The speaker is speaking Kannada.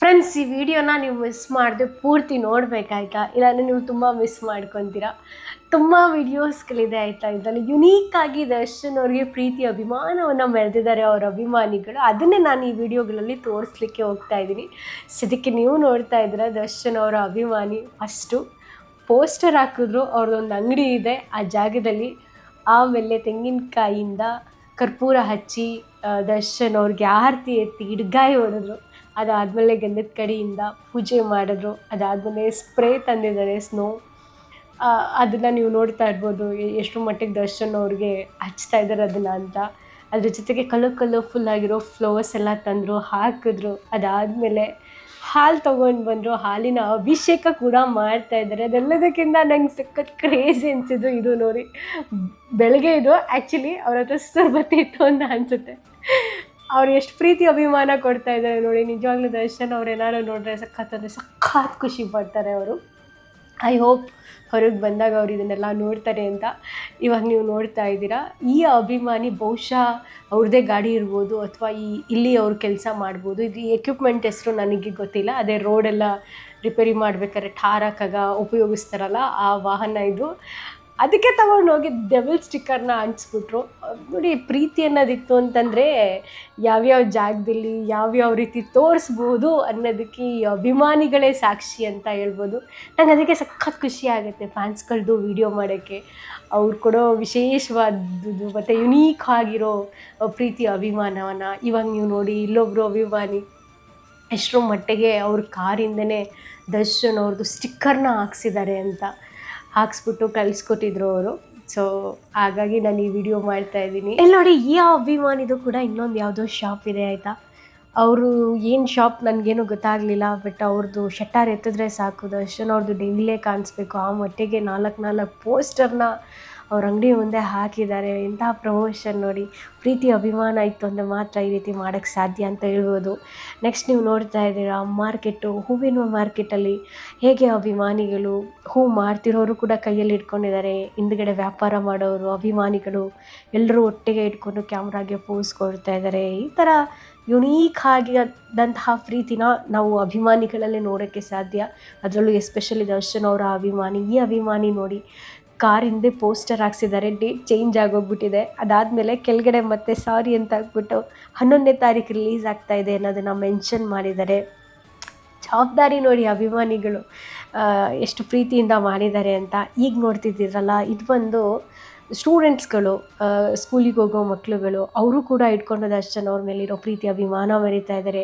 ಫ್ರೆಂಡ್ಸ್ ಈ ವಿಡಿಯೋನ ನೀವು ಮಿಸ್ ಮಾಡಿದೆ ಪೂರ್ತಿ ನೋಡಬೇಕಾಯ್ತಾ? ಇಲ್ಲಾಂದರೆ ನೀವು ತುಂಬ ಮಿಸ್ ಮಾಡ್ಕೊತೀರಾ? ತುಂಬ ವಿಡಿಯೋಸ್ಗಳಿದೆ ಆಯಿತಾ? ಇದರಲ್ಲಿ ಯುನೀಕಾಗಿ ದರ್ಶನ್ ಅವರಿಗೆ ಪ್ರೀತಿ, ಅಭಿಮಾನವನ್ನು ಮೆರೆದಿದ್ದಾರೆ ಅವರ ಅಭಿಮಾನಿಗಳು. ಅದನ್ನೇ ನಾನು ಈ ವಿಡಿಯೋಗಳಲ್ಲಿ ತೋರಿಸ್ಲಿಕ್ಕೆ ಹೋಗ್ತಾ ಇದ್ದೀನಿ. ಸದ್ಯಕ್ಕೆ ನೀವು ನೋಡ್ತಾ ಇದ್ದೀರ ದರ್ಶನ್ ಅವರ ಅಭಿಮಾನಿ. ಫಸ್ಟು ಪೋಸ್ಟರ್ ಹಾಕಿದ್ರು, ಅವ್ರದ್ದೊಂದು ಅಂಗಡಿ ಇದೆ. ಆ ಜಾಗದಲ್ಲಿ ಆಮೇಲೆ ತೆಂಗಿನಕಾಯಿಯಿಂದ ಕರ್ಪೂರ ಹಚ್ಚಿ ದರ್ಶನ್ ಅವ್ರಿಗೆ ಆರತಿ ಎತ್ತಿ ಹಿಡ್ಗಾಯಿ ಹೊಡೆದ್ರು. ಅದಾದಮೇಲೆ ಗಂಧದ ಕಡೆಯಿಂದ ಪೂಜೆ ಮಾಡಿದ್ರು. ಅದಾದಮೇಲೆ ಸ್ಪ್ರೇ ತಂದಿದ್ದಾರೆ ಸ್ನೋ. ಅದನ್ನು ನೀವು ನೋಡ್ತಾ ಇರ್ಬೋದು. ಎಷ್ಟು ಮಟ್ಟಿಗೆ ದರ್ಶನ್ ಅವ್ರಿಗೆ ಹಚ್ತಾ ಇದ್ದಾರೆ ಅದನ್ನು ಅಂತ. ಅದ್ರ ಜೊತೆಗೆ ಕಲರ್ ಕಲರ್ಫುಲ್ ಆಗಿರೋ ಫ್ಲವರ್ಸ್ ಎಲ್ಲ ತಂದರು, ಹಾಕಿದ್ರು. ಅದಾದಮೇಲೆ ಹಾಲು ತೊಗೊಂಡು ಬಂದರು. ಹಾಲಿನ ಅಭಿಷೇಕ ಕೂಡ ಮಾಡ್ತಾ ಇದ್ದಾರೆ ಅದೆಲ್ಲದಕ್ಕಿಂತ ನಂಗೆ ಸಖತ್ ಕ್ರೇಜಿ ಅನಿಸಿದ್ದು ಇದು ನೋಡಿ. ಬೆಳಗ್ಗೆ ಇದು ಆ್ಯಕ್ಚುಲಿ ಅವ್ರ ಹತ್ರ ಸುರ್ಬತ್ತಿ ಇತ್ತು ಅಂತ ಅನಿಸುತ್ತೆ. ಅವ್ರು ಎಷ್ಟು ಪ್ರೀತಿ ಅಭಿಮಾನ ಕೊಡ್ತಾ ಇದ್ದಾರೆ ನೋಡಿ, ನಿಜವಾಗ್ಲೂ ದರ್ಶನ್ ಅವ್ರು ಏನಾದ್ರು ನೋಡಿದ್ರೆ ಸಖತ್ ಅಂದರೆ ಸಖತ್ ಖುಷಿ ಪಡ್ತಾರೆ ಅವರು. ಐ ಹೋಪ್ ಹೊರಗೆ ಬಂದಾಗ ಅವ್ರು ಇದನ್ನೆಲ್ಲ ನೋಡ್ತಾರೆ ಅಂತ. ಇವಾಗ ನೀವು ನೋಡ್ತಾ ಇದ್ದೀರಾ. ಈ ಅಭಿಮಾನಿ ಬಹುಶಃ ಅವ್ರದ್ದೇ ಗಾಡಿ ಇರ್ಬೋದು ಅಥವಾ ಈ ಇಲ್ಲಿ ಅವ್ರು ಕೆಲಸ ಮಾಡ್ಬೋದು. ಇದು ಎಕ್ವಿಪ್ಮೆಂಟ್ ಹೆಸರು ನನಗೆ ಗೊತ್ತಿಲ್ಲ. ಅದೇ ರೋಡೆಲ್ಲ ರಿಪೇರಿ ಮಾಡ್ಬೇಕಾದ್ರೆ ಠಾರ್ ಹಾಕಾಗ ಉಪಯೋಗಿಸ್ತಾರಲ್ಲ ಆ ವಾಹನ ಇದು. ಅದಕ್ಕೆ ತಗೊಂಡು ಹೋಗಿ ಡೆಬಲ್ ಸ್ಟಿಕ್ಕರ್ನ ಅಂಟಿಸ್ಬಿಟ್ರು. ನೋಡಿ, ಪ್ರೀತಿ ಅನ್ನೋದಿತ್ತು ಅಂತಂದರೆ ಯಾವ್ಯಾವ ಜಾಗದಲ್ಲಿ ಯಾವ್ಯಾವ ರೀತಿ ತೋರಿಸ್ಬೋದು ಅನ್ನೋದಕ್ಕೆ ಈ ಅಭಿಮಾನಿಗಳೇ ಸಾಕ್ಷಿ ಅಂತ ಹೇಳ್ಬೋದು. ನಂಗೆ ಅದಕ್ಕೆ ಸಖತ್ ಖುಷಿ ಆಗುತ್ತೆ ಫ್ಯಾನ್ಸ್ಗಳದ್ದು ವಿಡಿಯೋ ಮಾಡೋಕ್ಕೆ. ಅವ್ರು ಕೊಡೋ ವಿಶೇಷವಾದದ್ದು ಮತ್ತು ಯುನೀಕ್ ಆಗಿರೋ ಪ್ರೀತಿ ಅಭಿಮಾನವನ್ನು ಇವಾಗ ನೀವು ನೋಡಿ ಇಲ್ಲೊಬ್ಬರು ಅಭಿಮಾನಿ ಎಷ್ಟರ ಮಟ್ಟಿಗೆ ಅವ್ರ ಕಾರಿಂದನೇ ದರ್ಶನ್ ಅವ್ರದ್ದು ಸ್ಟಿಕ್ಕರ್ನ ಹಾಕ್ಸಿದ್ದಾರೆ ಅಂತ. ಹಾಕ್ಸ್ಬಿಟ್ಟು ಕಳಿಸ್ಕೊಟ್ಟಿದ್ರು ಅವರು. ಸೊ ಹಾಗಾಗಿ ನಾನು ಈ ವಿಡಿಯೋ ಮಾಡ್ತಾ ಇದ್ದೀನಿ. ಇಲ್ಲಿ ನೋಡಿ, ಈ ಅಭಿಮಾನಿದು ಕೂಡ ಇನ್ನೊಂದು ಯಾವುದೋ ಶಾಪ್ ಇದೆ ಆಯಿತಾ? ಅವರು ಏನು ಶಾಪ್ ನನಗೇನು ಗೊತ್ತಾಗಲಿಲ್ಲ ಬಟ್ ಅವ್ರದ್ದು ಶಟ್ಟಾರ್ ಎತ್ತಿದ್ರೆ ಸಾಕು. ದರ್ಶನ್ ಅವ್ರದ್ದು ಡಿಂಗ್ಲೇ ಕಾಣಿಸ್ಬೇಕು. ಆ ಮಟ್ಟಿಗೆ ನಾಲ್ಕು ನಾಲ್ಕು ಪೋಸ್ಟರ್ನ ಅವ್ರ ಅಂಗಡಿ ಮುಂದೆ ಹಾಕಿದ್ದಾರೆ. ಎಂತಹ ಪ್ರಮೋಷನ್ ನೋಡಿ ಪ್ರೀತಿ, ಅಭಿಮಾನ ಇತ್ತು ಅಂದರೆ ಮಾತ್ರ ಈ ರೀತಿ ಮಾಡೋಕ್ಕೆ ಸಾಧ್ಯ ಅಂತ ಹೇಳ್ಬೋದು. ನೆಕ್ಸ್ಟ್ ನೀವು ನೋಡ್ತಾ ಇದ್ದೀರಾ ಮಾರ್ಕೆಟು ಹೂವಿನ ಮಾರ್ಕೆಟಲ್ಲಿ ಹೇಗೆ ಅಭಿಮಾನಿಗಳು ಹೂ ಮಾರ್ತಿರೋರು ಕೂಡ ಕೈಯಲ್ಲಿ ಇಟ್ಕೊಂಡಿದ್ದಾರೆ. ಹಿಂದ್ಗಡೆ ವ್ಯಾಪಾರ ಮಾಡೋರು, ಅಭಿಮಾನಿಗಳು ಎಲ್ಲರೂ ಒಟ್ಟಿಗೆ ಇಟ್ಕೊಂಡು ಕ್ಯಾಮ್ರಾಗೆ ಪೋಸ್ ಕೊಡ್ತಾ ಇದ್ದಾರೆ. ಈ ಥರ ಯುನೀಕ್ ಆಗಿದಂತಹ ಪ್ರೀತಿನ ನಾವು ಅಭಿಮಾನಿಗಳಲ್ಲೇ ನೋಡೋಕ್ಕೆ ಸಾಧ್ಯ. ಅದರಲ್ಲೂ ಎಸ್ಪೆಷಲಿ ದರ್ಶನ್ ಅವರ ಅಭಿಮಾನಿ, ಈ ಅಭಿಮಾನಿ ನೋಡಿ ಕಾರ್ ಹಿಂದೆ ಪೋಸ್ಟರ್ ಹಾಕ್ಸಿದ್ದಾರೆ, ಡೇಟ್ ಚೇಂಜ್ ಆಗೋಗ್ಬಿಟ್ಟಿದೆ. ಅದಾದಮೇಲೆ ಕೆಳಗಡೆ ಮತ್ತೆ ಸಾರಿ ಅಂತ ಹಾಕ್ಬಿಟ್ಟು ಹನ್ನೊಂದನೇ ತಾರೀಕು ರಿಲೀಸ್ ಆಗ್ತಾ ಇದೆ ಅನ್ನೋದನ್ನು ಮೆನ್ಷನ್ ಮಾಡಿದ್ದಾರೆ. ಜವಾಬ್ದಾರಿ ನೋಡಿ ಅಭಿಮಾನಿಗಳು ಎಷ್ಟು ಪ್ರೀತಿಯಿಂದ ಮಾಡಿದ್ದಾರೆ ಅಂತ. ಈಗ ನೋಡ್ತಿದ್ದೀರಲ್ಲ, ಇದು ಬಂದು ಸ್ಟೂಡೆಂಟ್ಸ್ಗಳು ಸ್ಕೂಲಿಗೆ ಹೋಗೋ ಮಕ್ಕಳುಗಳು ಅವರು ಕೂಡ ಇಟ್ಕೊಂಡು ದರ್ಶನ್ ಅವ್ರ ಮೇಲಿರೋ ಪ್ರೀತಿ, ಅಭಿಮಾನ ಮರಿತಾ ಇದ್ದಾರೆ